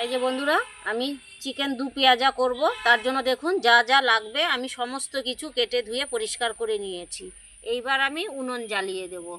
এই যে বন্ধুরা, আমি চিকেন দু পেঁয়াজা করব। তার জন্য দেখুন, যা যা লাগবে, আমি সমস্ত কিছু কেটে ধুয়ে পরিষ্কার করে নিয়েছি। এইবার আমি উনুন জ্বালিয়ে দেব।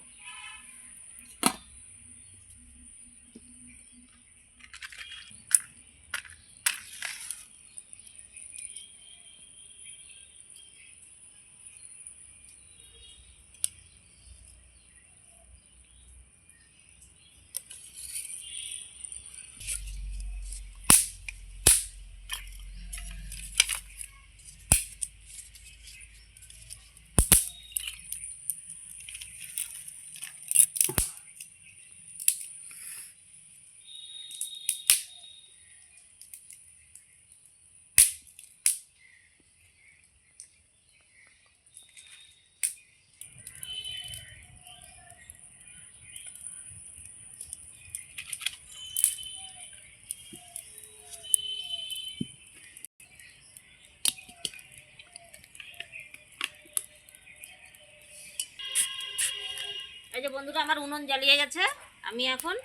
যে বন্ধুরা আমার উনুন জ্বালিয়ে গেছে। আমি এখন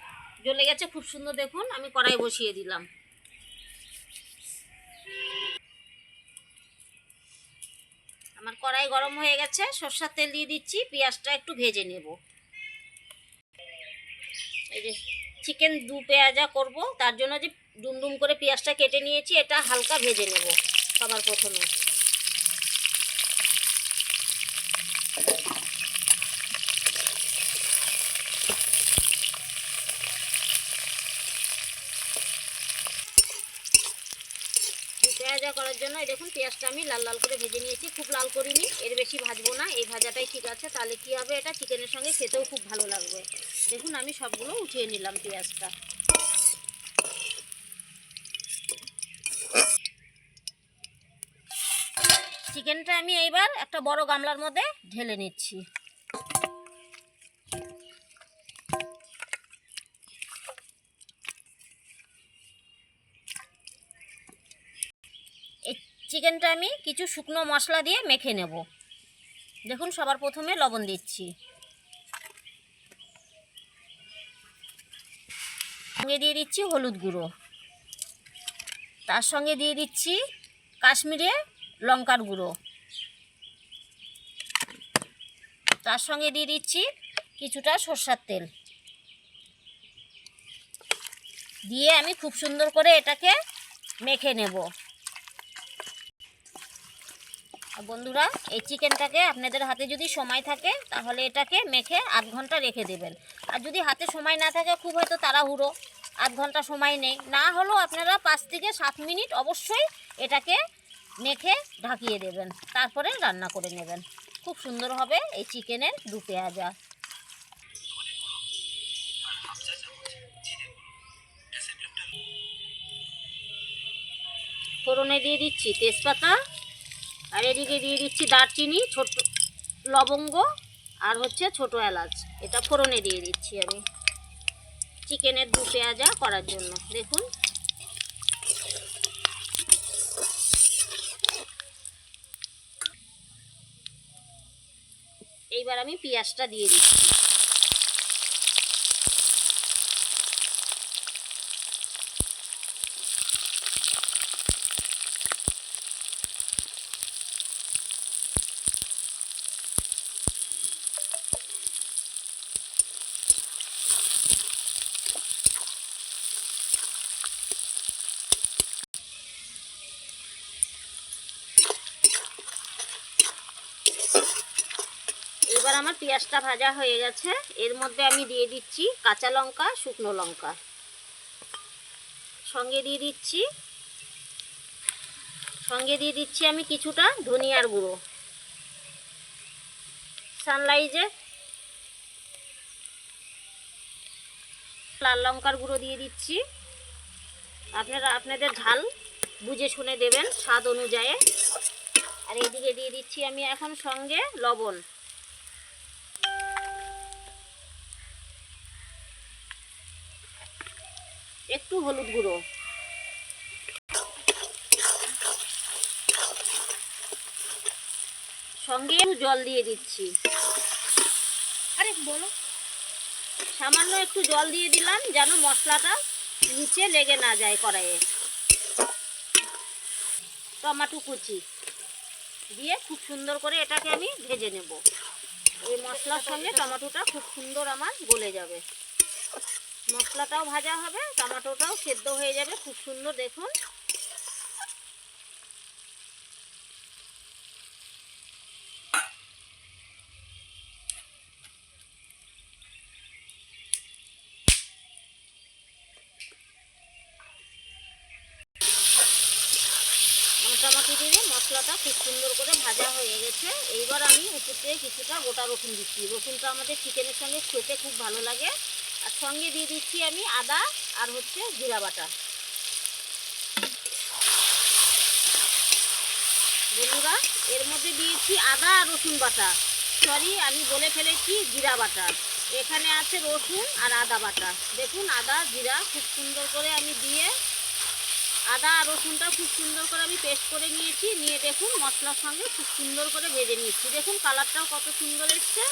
জ্বলে গেছে, খুব সুন্দর দেখুন, আমি কড়াই বসিয়ে দিলাম। আমার কড়াই গরম হয়ে গেছে, সর্ষার তেল দিয়ে দিচ্ছি, পেঁয়াজটা একটু ভেজে নেব। এই যে চিকেন দু পেঁয়াজা করব, তার জন্য যে ডুমডুম করে পেঁয়াজটা কেটে নিয়েছি, এটা হালকা ভেজে নেব সবার প্রথমে। পেঁয়াজা করার জন্য দেখুন, পেঁয়াজটা আমি লাল লাল করে ভেজে নিয়েছি। খুব লাল করিনি, এর বেশি ভাজবো না, এই ভাজাটাই ঠিক আছে। তাহলে কি হবে এটা? চিকেনের সঙ্গে খেতেও খুব ভালো লাগবে। দেখুন, আমি সবগুলো উঠিয়ে নিলাম পেঁয়াজটা। চিকেনটা আমি এইবার একটা বড় গামলার মধ্যে ঢেলে নিচ্ছি এই চিকেনটা আমি কিছু শুকনো মশলা দিয়ে মেখে নেব। দেখুন, সবার প্রথমে লবণ দিচ্ছি। সঙ্গে দিয়ে দিচ্ছি হলুদ গুঁড়ো। তার সঙ্গে দিয়ে দিচ্ছি কাশ্মীরে লঙ্কার গুঁড়ো। তার সঙ্গে দিয়ে দিচ্ছি কিছুটা সর্ষার তেল। দিয়ে আমি খুব সুন্দর করে এটাকে মেখে নেব আর বন্ধুরা, এই চিকেনটাকে আপনাদের হাতে যদি সময় থাকে, তাহলে এটাকে মেখে আধ ঘণ্টা রেখে দেবেন। আর যদি হাতে সময় না থাকে, খুব হয়তো তাড়াহুড়ো, আধ ঘণ্টা সময় নেই। না হলেও আপনারা পাঁচ থেকে সাত মিনিট অবশ্যই এটাকে মেখে ঢাকিয়ে দেবেন। তারপরে রান্না করে নেবেন। খুব সুন্দর হবে এই চিকেনের দু পেঁয়াজা। ফোড়নে দিয়ে দিচ্ছি তেজপাতা আর এদিকে দিয়ে দিচ্ছি দারচিনি, ছোট লবঙ্গ আর হচ্ছে ছোট এলাচ। এটা ফোড়নে দিয়ে দিচ্ছি আমি। চিকেনের দু পেঁয়াজা করার জন্য। দেখুন। এইবার আমি পেঁয়াজটা দিয়ে দিচ্ছি। এবার আমার পেঁয়াজটা ভাজা হয়ে গেছে। এর মধ্যে আমি দিয়ে দিচ্ছি কাঁচা লঙ্কা, শুকনো লঙ্কা। সঙ্গে দিয়ে দিচ্ছি, সঙ্গে দিয়ে দিচ্ছি আমি কিছুটা ধনিয়ার গুঁড়ো। সানলাইজে লাল লঙ্কার গুঁড়ো দিয়ে দিচ্ছি। আপনারা, আপনাদের ঝাল বুঝে শুনে দেবেন স্বাদ অনুযায়ী। আর এদিকে দিয়ে দিচ্ছি আমি এখন সঙ্গে লবণ। একটু হলুদ গুঁড়ো। সঙ্গে একটু জল দিয়ে দিচ্ছি। আরে বলো। সামান্য একটু জল দিয়ে দিলাম যেন মশলাটা নিচে লেগে না যায় কড়াইয়ে। টমাটো কুচি দিয়ে খুব সুন্দর করে এটাকে আমি ভেজে নেব। এই মশলার সঙ্গে টমাটোটা খুব সুন্দর আমার গলে যাবে। মশলাটাও ভাজা হবে, টমেটোটাও সেদ্ধ হয়ে যাবে, খুব সুন্দর দেখুন। মোটামুটি মশলাটা খুব সুন্দর করে ভাজা হয়ে গেছে। এইবার আমি উপর থেকে কিছুটা গোটা রসুন দিচ্ছি। রসুনটা আমাদের চিকেনের সঙ্গে খেতে খুব ভালো লাগে। আর সঙ্গে দিয়ে দিচ্ছি আমি আদা আর হচ্ছে জিরা বাটা। বন্ধুরা, এর মধ্যে দিয়েছি আদা আর রসুন বাটা। সরি আমি বলে ফেলেছি জিরা বাটা। এখানে আছে রসুন আর আদা বাটা। দেখুন, আদা, জিরা খুব সুন্দর করে আমি দিয়ে আদা আর রসুনটা খুব সুন্দর করে আমি পেস্ট করে নিয়েছি। নিয়ে দেখুন, মশলার সঙ্গে খুব সুন্দর করে ভেজে নিয়েছি। দেখুন, কালারটাও কত সুন্দর এসছে।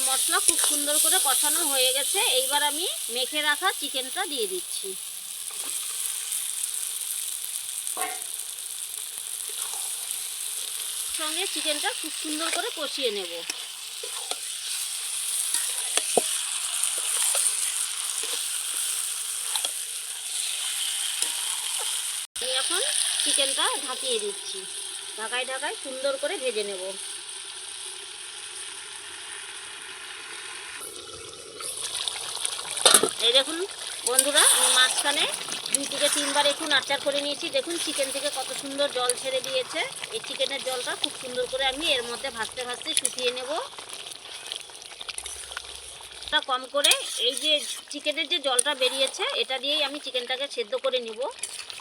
আমার মশলা খুব সুন্দর করে কষানো হয়ে গেছে। এইবার আমি মেখে রাখা চিকেনটা দিয়ে দিচ্ছি। সঙ্গে চিকেনটা খুব সুন্দর করে কষিয়ে নেব। এখন চিকেনটা ঢাকিয়ে দিচ্ছি। ঢাকায় ঢাকায় সুন্দর করে ভেজে নেব এই দেখুন বন্ধুরা, আমি মাঝখানে দুই থেকে তিনবার একটু নাড়চাড় করে নিয়েছি। দেখুন চিকেন থেকে কত সুন্দর জল ছেড়ে দিয়েছে। এই চিকেনের জলটা খুব সুন্দর করে আমি এর মধ্যে ভাজতে ভাজতে শুকিয়ে নেব। কম করে এই যে চিকেনের যে জলটা বেরিয়েছে, এটা দিয়েই আমি চিকেনটাকে সেদ্ধ করে নিব।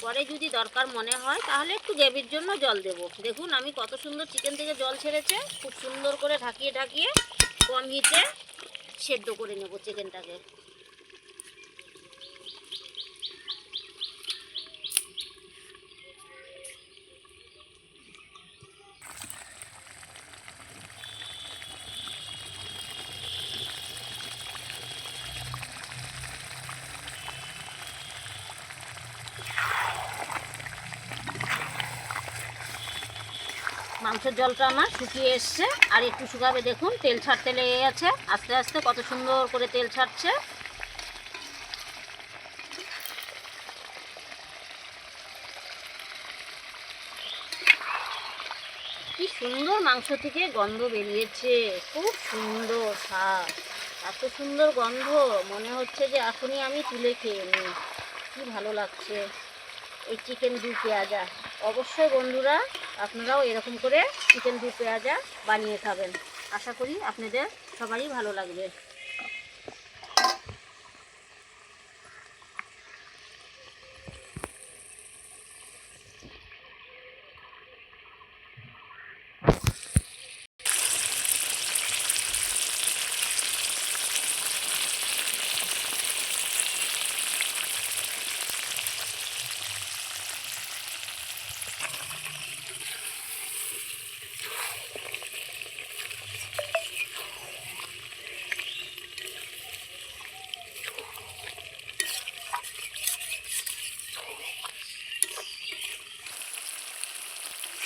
পরে যদি দরকার মনে হয়, তাহলে একটু গ্রেভির জন্য জল দেব। দেখুন, আমি কত সুন্দর চিকেন থেকে জল ছেড়েছে। খুব সুন্দর করে ঢাকিয়ে ঢাকিয়ে কম হিটে সেদ্ধ করে নেব চিকেনটাকে মাংসের জলটা আমার শুকিয়ে এসছে। আর একটু শুকাবে দেখুন, তেল ছাড়তে লেগে গেছে। আস্তে আস্তে কত সুন্দর করে তেল ছাড়ছে। কি সুন্দর মাংস থেকে গন্ধ বেরিয়েছে। খুব সুন্দর স্বাদ। এত সুন্দর গন্ধ। মনে হচ্ছে যে এখনই আমি তুলে খেয়ে নিই। কি ভালো লাগছে। এই চিকেন দু পেঁয়াজা। অবশ্যই বন্ধুরা আপনারাও এরকম করে চিকেন দু পেঁয়াজা বানিয়ে খাবেন। আশা করি আপনাদের সবারই ভালো লাগবে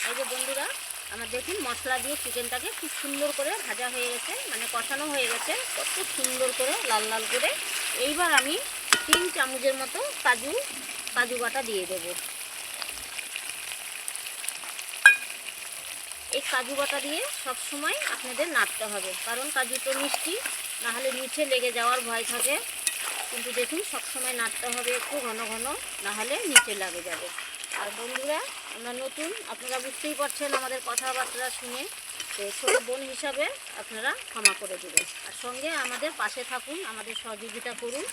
এই যে বন্ধুরা আমার দেখুন, মশলা দিয়ে চিকেনটাকে খুব সুন্দর করে ভাজা হয়ে গেছে মানে কষানো হয়ে গেছে, কত সুন্দর করে লাল লাল করে। এইবার আমি তিন চামচের মতো কাজু কাজু বাটা দিয়ে দেবো। এই কাজু বাটা দিয়ে সব সময় আপনাদের নাড়তে হবে, কারণ কাজু তো মিষ্টি, না হলে নিচে লেগে যাওয়ার ভয় থাকে। কিন্তু দেখুন, সব সময় নাড়তে হবে একটু ঘন ঘন, না হলে নিচে লাগে যাবে। আর বন্ধুরা আমরা নতুন, আপনারা বুঝতেই পারছেন আমাদের কথাবার্তা শুনে। তো ছোটো বোন হিসাবে আপনারা ক্ষমা করে দেবেন। আর সঙ্গে আমাদের পাশে থাকুন, আমাদের সহযোগিতা করুন।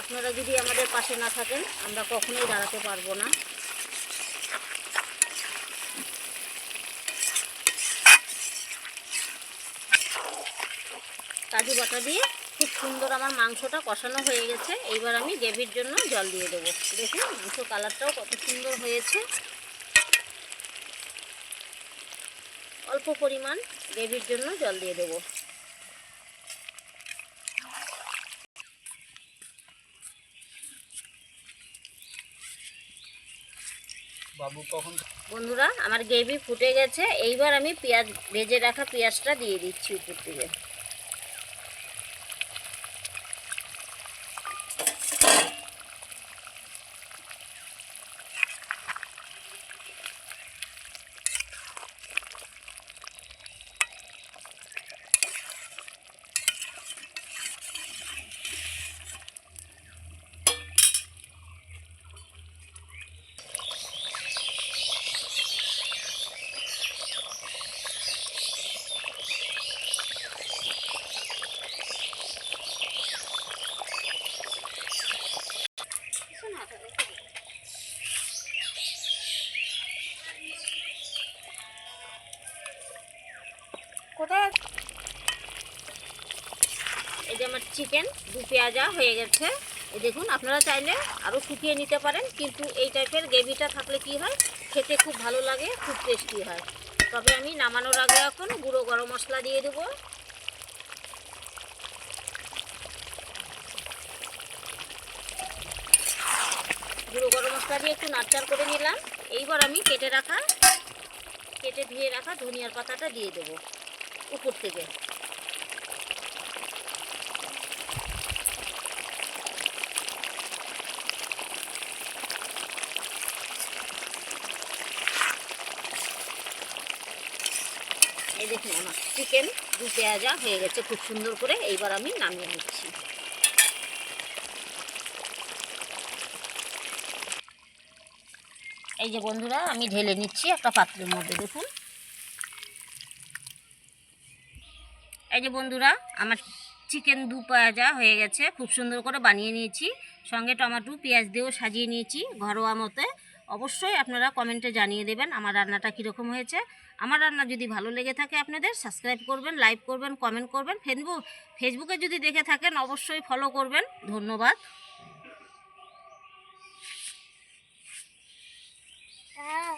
আপনারা যদি আমাদের পাশে না থাকেন, আমরা কখনোই দাঁড়াতে পারব না। কাজু বাটা দিয়ে খুব সুন্দর আমার মাংসটা কষানো হয়ে গেছে। এইবার আমি গ্রেভির জন্য জল দিয়ে দেবো। দেখুন মাংস কালারটাও কত সুন্দর হয়েছে। অল্প পরিমাণ গ্রেভির জন্য জল দিয়ে দেবো। বাবু কখন? বন্ধুরা আমার গ্রেভি ফুটে গেছে। এইবার আমি পেঁয়াজ ভেজে রাখা পেঁয়াজটা দিয়ে দিচ্ছি উপর থেকে। চিকেন দু পেঁয়াজা হয়ে গেছে। এই দেখুন, আপনারা চাইলে আরও শুকিয়ে নিতে পারেন, কিন্তু এই টাইপের গ্রেভিটা থাকলে কি হয়, খেতে খুব ভালো লাগে, খুব টেস্টি হয়। তবে আমি নামানোর আগে এখন গুঁড়ো গরম মশলা দিয়ে দেবো। গুঁড়ো গরম মশলা দিয়ে একটু নাড়চাড় করে নিলাম। এইবার আমি কেটে রাখা, কেটে ধুয়ে রাখা ধনিয়ার পাতাটা দিয়ে দেবো, উপর থেকে। এই দেখুন, আমার চিকেন দু পেঁয়াজা হয়ে গেছে খুব সুন্দর করে। এইবার আমি নামিয়ে নিচ্ছি। এই যে বন্ধুরা, আমি ঢেলে নিচ্ছি একটা পাত্রের মধ্যে, দেখুন। এই যে বন্ধুরা, আমার চিকেন দু পেঁয়াজা হয়ে গেছে, খুব সুন্দর করে বানিয়ে নিয়েছি। সঙ্গে টমেটো, পেঁয়াজ দিয়েও সাজিয়ে নিয়েছি ঘরোয়া মতে। অবশ্যই আপনারা কমেন্টে জানিয়ে দেবেন আমার রান্নাটা কীরকম হয়েছে। আমার রান্না যদি ভালো লেগে থাকে আপনাদের সাবস্ক্রাইব করবেন লাইক করবেন কমেন্ট করবেন। ফেসবুক ফেসবুকে যদি দেখে থাকেন, অবশ্যই ফলো করবেন। ধন্যবাদ। হ্যাঁ।